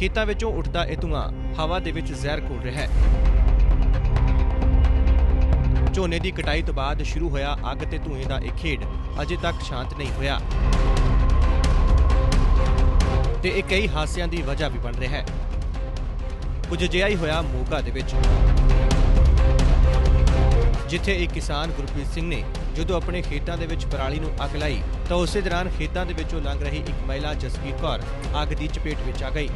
ਖੇਤਾਂ ਵਿੱਚੋਂ ਉੱਠਦਾ ਇਹ ਧੂੰਆਂ ਹਵਾ ਦੇ ਵਿੱਚ ਜ਼ਹਿਰ ਘੋਲ ਰਿਹਾ ਹੈ। ਝੋਨੇ ਦੀ ਕਟਾਈ ਤੋਂ ਬਾਅਦ ਸ਼ੁਰੂ ਹੋਇਆ ਅੱਗ ਤੇ ਧੂਏ ਦਾ ਇਹ ਖੇਡ, ਅਜੇ ਤੱਕ ਸ਼ਾਂਤ ਨਹੀਂ ਹੋਇਆ। ਤੇ ਇਹ ਕਈ ਹਾਸਿਆਂ ਦੀ ਵਜ੍ਹਾ ਵੀ ਬਣ ਰਿਹਾ ਹੈ। ਕੁਝ ਅਜਿਹਾ ਹੀ ਹੋਇਆ ਮੋਗਾ ਦੇ ਵਿੱਚ, ਜਿੱਥੇ ਇੱਕ ਕਿਸਾਨ ਗੁਰਪ੍ਰੀਤ ਸਿੰਘ ਨੇ ਜਦੋਂ ਆਪਣੇ ਖੇਤਾਂ ਦੇ ਵਿੱਚ ਪਰਾਲੀ ਨੂੰ ਅੱਗ ਲਾਈ, ਤਾਂ ਉਸੇ ਦੌਰਾਨ ਖੇਤਾਂ ਦੇ ਵਿੱਚੋਂ ਲੰਘ ਰਹੀ ਇੱਕ ਮਹਿਲਾ ਜਸਵੀਰ ਕੌਰ ਅੱਗ ਦੀ ਚਪੇਟ ਵਿੱਚ ਆ ਗਈ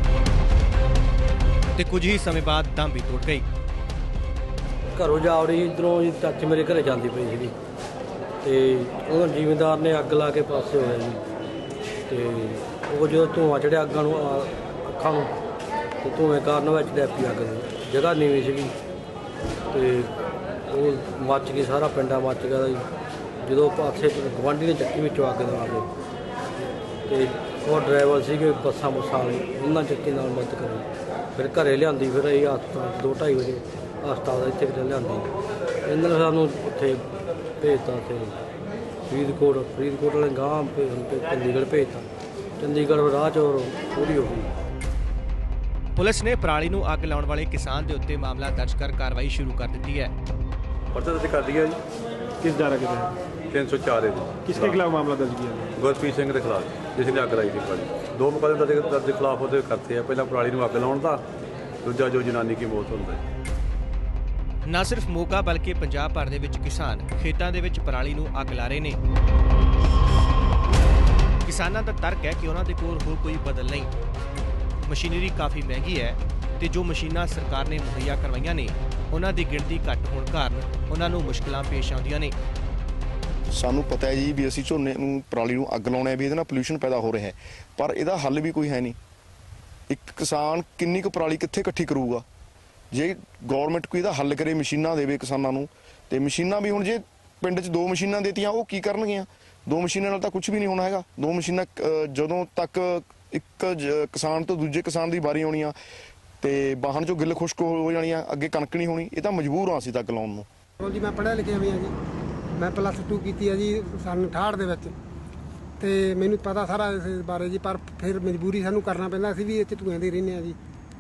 ਤੇ ਕੁਝ ਹੀ ਸਮੇਂ ਬਾਅਦ ਦਮ ਵੀ ਟੁੱਟ ਗਈ। ਘਰੋਂ ਜਾ ਰਹੀ, ਇਧਰੋਂ ਜੀ ਚਾਚੇ ਮੇਰੇ ਘਰੇ ਜਾਂਦੀ ਪਈ ਸੀਗੀ। ਤੇ ਉਹ ਜ਼ਿਮੀਂਦਾਰ ਨੇ ਅੱਗ ਲਾ ਕੇ ਪਾਸੇ ਹੋਇਆ ਜੀ। ਤੇ ਉਹ ਜਦੋਂ ਧੂੰਆਂ ਚੜਿਆ ਅੱਗਾਂ ਨੂੰ ਅੱਖਾਂ ਨੂੰ, ਤੇ ਧੂਏ ਕਾਰਨ ਵਿੱਚ ਡੈਪੀ ਅੱਗ ਦੀ ਜਗ੍ਹਾ ਨੀਵੀਂ ਸੀਗੀ। ਤੇ ਉਹ ਮੱਚ ਗਈ ਸਾਰਾ ਪਿੰਡਾ ਮੱਚ ਗਿਆ ਜੀ ਜਦੋਂ ਪਾਸੇ ਗਵਾਂਢੀ ਨੇ ਚੱਕੀ ਵਿੱਚੋਂ ਅੱਗ ਦਵਾ ਕੇ ਤੇ ਉਹ ਡਰਾਈਵਰ ਸੀਗੇ ਬੱਸਾਂ ਬੁੱਸਾਂ ਵਾਲੇ, ਉਹਨਾਂ ਚੱਕੀ ਨਾਲ ਮਦਦ ਕਰੀ। ਫਿਰ ਘਰੇ ਲਿਆਂਦੀ, ਫਿਰ ਇਹ ਹਸਪਤਾਲ ਦੋ ਢਾਈ ਵਜੇ ਹਸਪਤਾਲ ਦਾ ਇੱਥੇ ਲਿਆਂਦੀ। ਇਹਨਾਂ ਨੇ ਸਾਨੂੰ ਉੱਥੇ ਭੇਜਤਾ ਤੇ ਫਰੀਦਕੋਟ ਫਰੀਦਕੋਟ ਵਾਲੇ ਗਾਂ ਭੇਜ ਤੇ ਚੰਡੀਗੜ੍ਹ ਭੇਜਤਾ। ਚੰਡੀਗੜ੍ਹ ਰਾਹ ਚ ਪੂਰੀ ਹੋ ਗਈ। ਪੁਲਿਸ ਨੇ ਪਰਾਲੀ ਨੂੰ ਅੱਗ ਲਾਉਣ ਵਾਲੇ ਕਿਸਾਨ ਦੇ ਉੱਤੇ ਮਾਮਲਾ ਦਰਜ ਕਰ ਕਾਰਵਾਈ ਸ਼ੁਰੂ ਕਰ ਦਿੱਤੀ ਹੈ। पर्चा दर्ज कर दिया जी किस धारा के तहत तीन सौ चार किसके खिलाफ मामला दर्ज किया है ਗੁਰਪ੍ਰੀਤ ਸਿੰਘ ਦੇ ਖਿਲਾਫ ਜਿਸ ਨੇ ਅੱਗ ਲਾਈ ਸੀ ਪਰਾਲੀ ਦੋ ਮੁਕੱਦਮੇ ਦਰਜ ਦਰਜ ਖਿਲਾਫ ਉਹਦੇ ਕਰਤੇ ਆ ਪਹਿਲਾਂ ਪਰਾਲੀ ਨੂੰ ਅੱਗ ਲਾਉਣ ਦਾ ਦੂਜਾ ਜੋ ਜਨਾਨੀ ਕੀ ਮੌਤ ਹੁੰਦਾ ਹੈ ਨਾ ਸਿਰਫ ਮੋਗਾ ਬਲਕਿ ਪੰਜਾਬ ਭਰ ਦੇ ਵਿੱਚ ਕਿਸਾਨ ਖੇਤਾਂ ਦੇ ਵਿੱਚ ਪਰਾਲੀ ਨੂੰ ਅੱਗ ਲਾ ਰਹੇ ਨੇ ਕਿਸਾਨਾਂ ਦਾ ਤਰਕ ਹੈ ਕਿ ਉਹਨਾਂ ਦੇ ਕੋਲ ਹੋਰ ਕੋਈ ਬਦਲ ਨਹੀਂ ਮਸ਼ੀਨਰੀ ਕਾਫੀ ਮਹਿੰਗੀ ਹੈ ਤੇ ਜੋ ਮਸ਼ੀਨਾਂ ਸਰਕਾਰ ਨੇ ਮੁਹੱਈਆ ਕਰਵਾਈਆਂ ਨੇ ਉਹਨਾਂ ਦੀ ਗਿਣਤੀ ਘੱਟ ਹੋਣ ਕਾਰਨ ਉਹਨਾਂ ਨੂੰ ਮੁਸ਼ਕਲਾਂ ਪੇਸ਼ ਆਉਂਦੀਆਂ ਨੇ। ਸਾਨੂੰ ਪਤਾ ਹੈ ਜੀ ਵੀ ਅਸੀਂ ਝੋਨੇ ਨੂੰ, ਪਰਾਲੀ ਨੂੰ ਅੱਗ ਲਾਉਣੇ ਵੀ ਇਹਦੇ ਨਾਲ ਪੋਲੂਸ਼ਨ ਪੈਦਾ ਹੋ ਰਿਹਾ ਹੈ। ਪਰ ਇਹਦਾ ਹੱਲ ਵੀ ਕੋਈ ਹੈ ਨਹੀਂ। ਇੱਕ ਕਿਸਾਨ ਕਿੰਨੀ ਕੁ ਪਰਾਲੀ ਕਿੱਥੇ ਇਕੱਠੀ ਕਰੂਗਾ? ਜੇ ਗਵਰਨਮੈਂਟ ਕੋਈ ਇਹਦਾ ਹੱਲ ਕਰੇ ਮਸ਼ੀਨਾਂ ਦੇਵੇ ਕਿਸਾਨਾਂ ਨੂੰ, ਤੇ ਮਸ਼ੀਨਾਂ ਵੀ ਹੁਣ ਜੇ ਪਿੰਡ 'ਚ ਦੋ ਮਸ਼ੀਨਾਂ ਦੇਤੀਆਂ, ਉਹ ਕੀ ਕਰਨਗੀਆਂ? ਦੋ ਮਸ਼ੀਨਾਂ ਨਾਲ ਤਾਂ ਕੁਝ ਵੀ ਨਹੀਂ ਹੋਣਾ ਹੈਗਾ। ਦੋ ਮਸ਼ੀਨਾਂ ਜਦੋਂ ਤੱਕ ਇੱਕ ਕਿਸਾਨ ਤੋਂ ਦੂਜੇ ਕਿਸਾਨ ਦੀ ਵਾਰੀ ਆਉਣੀ ਆ ਤੇ ਵਾਹਨ 'ਚੋਂ ਗਿੱਲ ਖੁਸ਼ਕ ਹੋ ਜਾਣੀ ਆ, ਅੱਗੇ ਕਣਕ ਨਹੀਂ ਹੋਣੀ, ਇਹ ਤਾਂ ਮਜਬੂਰ ਹਾਂ ਅਸੀਂ ਤੱਕ ਲਾਉਣ ਨੂੰ। ਹਾਂ ਜੀ ਮੈਂ ਪੜ੍ਹਿਆ ਲਿਖਿਆ ਵੀ ਹਾਂ ਜੀ। ਮੈਂ ਪਲੱਸ 2 ਕੀਤੀ ਹੈ ਜੀ, ਸਨ 68 ਦੇ ਵਿੱਚ। ਤੇ ਮੈਨੂੰ ਪਤਾ ਸਾਰਾ ਇਸ ਬਾਰੇ ਜੀ, ਪਰ ਫਿਰ ਮਜਬੂਰੀ ਸਾਨੂੰ ਕਰਨਾ ਪੈਂਦਾ, ਅਸੀਂ ਵੀ ਇਹ ਚ ਧੂਆਂ ਦੇ ਰਹਿੰਦੇ ਆ ਜੀ।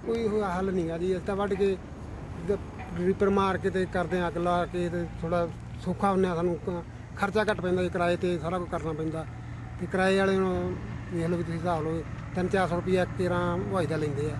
ਕੋਈ ਉਹ ਹੱਲ ਨਹੀਂਗਾ ਜੀ, ਅਸੀਂ ਤਾਂ ਵੱਢ ਕੇ ਰੀਪਰ ਮਾਰ ਕੇ ਤੇ ਕਰਦੇ ਹਾਂ ਅੱਗ ਲਾ ਕੇ ਤੇ ਥੋੜਾ ਸੌਖਾ ਹੁੰਨੇ ਆ, ਸਾਨੂੰ ਖਰਚਾ ਘੱਟ ਪੈਂਦਾ ਜੀ, ਕਿਰਾਏ ਤੇ ਸਾਰਾ ਕੁਝ ਕਰਨਾ ਪੈਂਦਾ। ਤੇ ਕਿਰਾਏ ਵਾਲੇ ਨੂੰ ਦੇਖ ਲਓ ਵੀ ਤੁਸੀਂ ਹਿਸਾਬ ਲਓ 3-400 ਰੁਪਏ ਤੇਰਾਂ ਹਵਾਈ ਦਾ ਲੈਂਦੇ ਆ।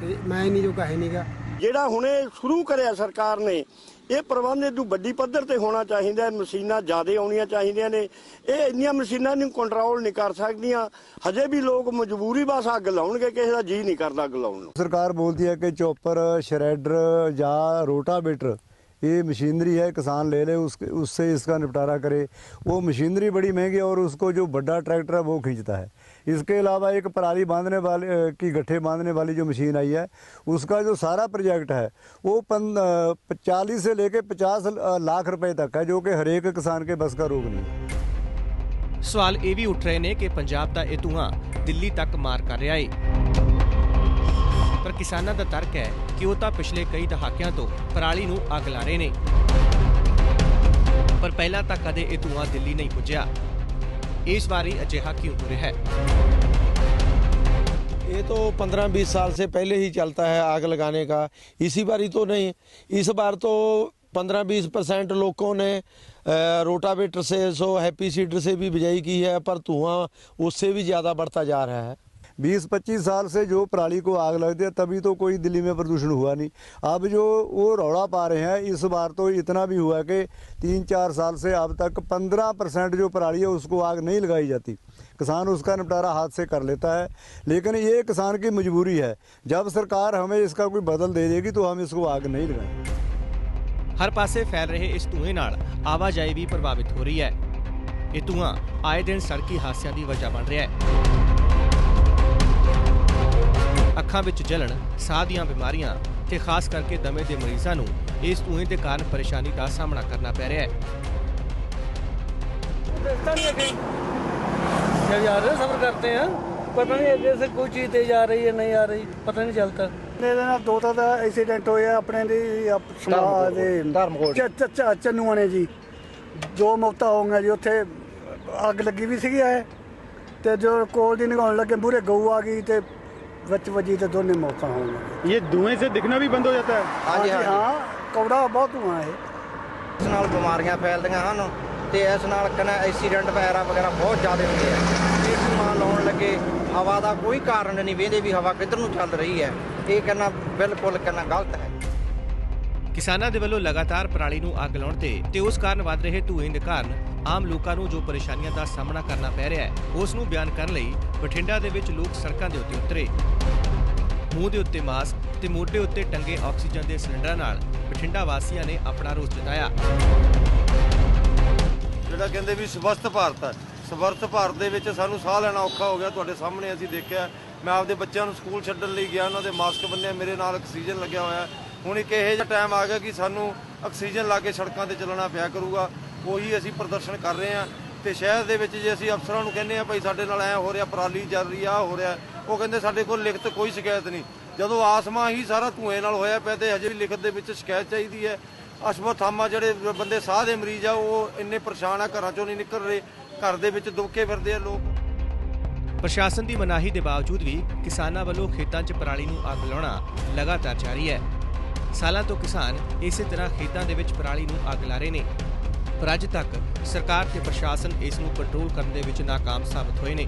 ਤੇ ਮੈਂ ਨਹੀਂ ਜੋ ਕਹੇ ਨਹੀਂਗਾ ਜਿਹੜਾ ਹੁਣੇ ਸ਼ੁਰੂ ਕਰਿਆ ਸਰਕਾਰ ਨੇ ਇਹ ਪ੍ਰਬੰਧ ਇਹਦੂ ਵੱਡੀ ਪੱਧਰ ਤੇ ਹੋਣਾ ਚਾਹੀਦਾ ਮਸ਼ੀਨਾਂ ਜ਼ਿਆਦਾ ਆਉਣੀਆਂ ਚਾਹੀਦੀਆਂ ਨੇ। ਇਹ ਇੰਨੀਆਂ ਮਸ਼ੀਨਾਂ ਨੂੰ ਕੰਟਰੋਲ ਨਹੀਂ ਕਰ ਸਕਦੀਆਂ। ਹਜੇ ਵੀ ਲੋਕ ਮਜਬੂਰੀ ਬਸ ਅੱਗ ਲਾਉਣਗੇ ਕਿਸੇ ਦਾ ਜੀ ਨਹੀਂ ਕਰਦਾ ਅੱਗ ਲਾਉਣ ਨੂੰ। ਸਰਕਾਰ ਬੋਲਦੀ ਹੈ ਕਿ ਚੋਪਰ ਸ਼ਰੈਡਰ ਜਾਂ ਰੋਟਾਵੇਟਰ ये मशीनरी है किसान ले ले उस उससे इसका निपटारा करे वो मशीनरी बड़ी महंगी है और उसको जो बड़ा ट्रैक्टर है वो खींचता है इसके अलावा एक पराली बांधने वाले अ, की गट्ठे बांधने वाली जो मशीन आई है उसका जो सारा प्रोजेक्ट है वो चालीस से लेके पचास लाख रुपए तक है जो कि हर एक किसान के बस का रोग नहीं है ਸਵਾਲ ਇਹ ਵੀ ਉੱਠ ਰਹੇ ਨੇ ਕਿ ਪੰਜਾਬ ਦਾ ਇਹ ਧੂਆਂ ਦਿੱਲੀ ਤੱਕ ਮਾਰ ਕਰ ਰਿਹਾ ਏ ਪਰ ਕਿਸਾਨਾਂ ਦਾ ਤਰਕ ਹੈ ਕਿ ਉਹ ਤਾਂ ਪਿਛਲੇ ਕਈ ਦਹਾਕਿਆਂ ਤੋਂ ਪਰਾਲੀ ਨੂੰ ਅੱਗ ਲਾ ਰਹੇ ਨੇ ਪਰ ਪਹਿਲਾਂ ਤਾਂ ਕਦੇ ਇਹ ਧੂਆਂ ਦਿੱਲੀ ਨਹੀਂ ਪੁੱਜਿਆ ਇਸ ਵਾਰੀ ਅਜਿਹਾ ਕਿਉਂ ਹੋ ਰਿਹਾ ਹੈ ये तो 15-20 साल से पहले ही चलता है आग लगाने का इसी बार ही तो नहीं इस बार तो 15-20 परसेंट लोगों ने अ, रोटावेटर से सो हैप्पी सीडर से भी बिजाई की है पर धुआं उससे भी ज़्यादा बढ़ता जा रहा है 20-25 साल से जो पराली को आग लगती है तभी तो कोई दिल्ली में प्रदूषण हुआ नहीं अब जो वो रौड़ा पा रहे हैं इस बार तो इतना भी हुआ कि तीन चार साल से अब तक 15 परसेंट जो पराली है उसको आग नहीं लगाई जाती किसान उसका निपटारा हाथ से कर लेता है लेकिन ये किसान की मजबूरी है जब सरकार हमें इसका कोई बदल दे देगी तो हम इसको आग नहीं लगाएंगे ਹਰ ਪਾਸੇ ਫੈਲ ਰਹੇ ਇਸ ਧੂਏ ਨਾਲ ਆਵਾਜਾਈ ਵੀ ਪ੍ਰਭਾਵਿਤ ਹੋ ਰਹੀ ਹੈ ਇਹ ਧੂਆਂ ਆਏ ਦਿਨ ਸੜਕੀ ਹਾਦਸਿਆਂ ਦੀ ਵਜ੍ਹਾ ਬਣ ਰਿਹਾ ਹੈ ਅੱਖਾਂ ਵਿੱਚ ਜਲਣ ਸਾਹ ਦੀਆਂ ਬਿਮਾਰੀਆਂ ਤੇ ਖਾਸ ਕਰਕੇ ਦਮੇ ਦੇ ਮਰੀਜ਼ਾਂ ਨੂੰ ਇਸ ਧੂਏ ਦੇ ਕਾਰਨ ਪਰੇਸ਼ਾਨੀ ਦਾ ਸਾਹਮਣਾ ਕਰਨਾ ਪੈ ਰਿਹਾ ਹੈ जब जा रहे सफर करते हैं पता नहीं आगे से कोई चीज तेज आ रही है नहीं आ रही पता नहीं चलता ਇਹਦੇ ਨਾਲ ਦੋ ਤਾਂ ਦਾ ਐਕਸੀਡੈਂਟ ਹੋਇਆ ਆਪਣੇ ਦੀ ਸਮਾਜ ਦੇ ਚ- ਚ- ਚੰਨੂਆਂ ਨੇ ਜੀ ਦੋ ਮੌਤਾਂ ਹੋ ਗਈਆਂ ਜੀ ਉੱਥੇ ਅੱਗ ਲੱਗੀ ਵੀ ਸੀਗੀ ਐ ਤੇ ਜੋ ਕੋਲ ਦੀ ਨਿਗਾਉਣ ਲੱਗੇ ਮੂਰੇ ਗਊ ਆ ਗਈ ਤੇ ਵਿੱਚ ਵੱਜੀ ਤੇ ਦੋਨੇ ਮੌਤਾਂ ਹੋ ਗਈਆਂ ये धुएं से दिखना भी बंद हो जाता है ਹਾਂਜੀ ਹਾਂ ਕੌੜਾ ਬਹੁਤ ਧੂਆਂ ਹੈ ਇਸ ਨਾਲ ਬਿਮਾਰੀਆਂ ਫੈਲਦੀਆਂ ਹਨ ਤੇ ਇਸ ਨਾਲ ਕਹਿੰਦਾ ਐਕਸੀਡੈਂਟ ਵਗੈਰਾ ਵਗੈਰਾ ਬਹੁਤ ਜ਼ਿਆਦਾ ਹੁੰਦੇ ਆ ਇਹ ਧੂੰਆਂ ਲਾਉਣ ਲੱਗੇ ਹਵਾ ਦਾ ਕੋਈ ਕਾਰਨ ਨਹੀਂ ਵੇਂਦੇ ਵੀ ਹਵਾ ਕਿੱਧਰ ਨੂੰ ਚੱਲ ਰਹੀ ਹੈ ਇਹ ਕਹਿੰਦਾ ਬਿਲਕੁਲ ਕਹਿੰਦਾ ਗਲਤ ਹੈ ਕਿਸਾਨਾਂ ਦੇ ਵੱਲੋਂ ਲਗਾਤਾਰ ਪਰਾਲੀ ਨੂੰ ਅੱਗ ਲਾਉਣ ਤੇ ਤੇ ਉਸ ਕਾਰਨ ਵੱਧ ਰਹੇ ਧੂਏ ਦੇ ਕਾਰਨ ਆਮ ਲੋਕਾਂ ਨੂੰ ਜੋ ਪਰੇਸ਼ਾਨੀਆਂ ਦਾ ਸਾਹਮਣਾ ਕਰਨਾ ਪੈ ਰਿਹਾ ਹੈ ਉਸ ਨੂੰ ਬਿਆਨ ਕਰਨ ਲਈ ਬਠਿੰਡਾ ਦੇ ਵਿੱਚ ਲੋਕ ਸੜਕਾਂ ਦੇ ਉੱਤੇ ਉਤਰੇ ਮੂੰਹ ਦੇ ਉੱਤੇ ਮਾਸਕ ਤੇ ਮੋਢੇ ਉੱਤੇ ਟੰਗੇ ਆਕਸੀਜਨ ਦੇ ਸਿਲੰਡਰਾਂ ਨਾਲ ਬਠਿੰਡਾ ਵਾਸੀਆਂ ਨੇ ਆਪਣਾ ਰੋਸ ਜਤਾਇਆ। ਜਿਹੜਾ ਕਹਿੰਦੇ ਵੀ ਸਵਸਥ ਭਾਰਤ ਹੈ ਸਵਰਥ ਭਾਰਤ ਦੇ ਵਿੱਚ ਸਾਨੂੰ ਸਾਹ ਲੈਣਾ ਔਖਾ ਹੋ ਗਿਆ, ਤੁਹਾਡੇ ਸਾਹਮਣੇ ਅਸੀਂ ਦੇਖਿਆ। ਮੈਂ ਆਪਦੇ ਬੱਚਿਆਂ ਨੂੰ ਸਕੂਲ ਛੱਡਣ ਲਈ ਗਿਆ, ਉਹਨਾਂ ਦੇ ਮਾਸਕ ਬੰਨਿਆ ਮੇਰੇ ਨਾਲ ਆਕਸੀਜਨ ਲੱਗਿਆ ਹੋਇਆ। ਹੁਣ ਇੱਕ ਇਹੋ ਜਿਹਾ ਟਾਈਮ ਆ ਗਿਆ ਕਿ ਸਾਨੂੰ ਆਕਸੀਜਨ ਲਾ ਕੇ ਸੜਕਾਂ ਤੇ ਚੱਲਣਾ ਪਿਆ ਕਰੂਗਾ। ਉਹੀ ਅਸੀਂ ਪ੍ਰਦਰਸ਼ਨ ਕਰ ਰਹੇ ਹਾਂ ਤੇ ਸ਼ਹਿਰ ਦੇ ਵਿੱਚ ਜੇ ਅਸੀਂ ਅਫਸਰਾਂ ਨੂੰ ਕਹਿੰਦੇ ਆ ਭਾਈ ਸਾਡੇ ਨਾਲ ਐ ਹੋ ਰਿਹਾ, ਪਰਾਲੀ ਚੱਲ ਰਹੀ ਆ, ਆਹ ਹੋ ਰਿਹਾ। ਉਹ ਕਹਿੰਦੇ ਸਾਡੇ ਕੋਲ ਲਿਖਤ ਕੋਈ ਸ਼ਿਕਾਇਤ ਨਹੀਂ। ਜਦੋਂ ਆਸਮਾ ਹੀ ਸਾਰਾ ਧੂਏ ਨਾਲ ਹੋਇਆ ਪਿਆ ਤੇ ਹਜੇ ਵੀ ਲਿਖਤ ਦੇ ਵਿੱਚ ਸ਼ਿਕਾਇਤ ਚਾਹੀਦੀ ਹੈ। ਅਸ਼ਵਥਾਮਾ ਜਿਹੜੇ ਬੰਦੇ ਸਾਹ ਦੇ ਮਰੀਜ਼ ਆ, ਉਹ ਇੰਨੇ ਪਰੇਸ਼ਾਨ ਆ, ਘਰਾਂ ਚੋਂ ਨਹੀਂ ਨਿਕਲ ਰਹੇ, ਘਰ ਦੇ ਵਿੱਚ ਦੁਬਕੇ ਫਿਰਦੇ ਆ ਲੋਕ। ਪ੍ਰਸ਼ਾਸਨ ਦੀ ਮਨਾਹੀ ਦੇ ਬਾਵਜੂਦ ਵੀ ਕਿਸਾਨਾਂ ਵੱਲੋਂ ਖੇਤਾਂ 'ਚ ਪਰਾਲੀ ਨੂੰ ਅੱਗ ਲਾਉਣਾ ਲਗਾਤਾਰ ਜਾਰੀ ਹੈ। ਸਾਲਾਂ ਤੋਂ ਕਿਸਾਨ ਇਸੇ ਤਰ੍ਹਾਂ ਖੇਤਾਂ ਦੇ ਵਿੱਚ ਪਰਾਲੀ ਨੂੰ ਅੱਗ ਲਾ ਰਹੇ ਨੇ। ਪਰ ਅੱਜ ਤੱਕ ਸਰਕਾਰ ਤੇ ਪ੍ਰਸ਼ਾਸਨ ਇਸ ਨੂੰ ਕੰਟਰੋਲ ਕਰਨ ਦੇ ਵਿੱਚ ਨਾਕਾਮ ਸਾਬਤ ਹੋਏ ਨੇ।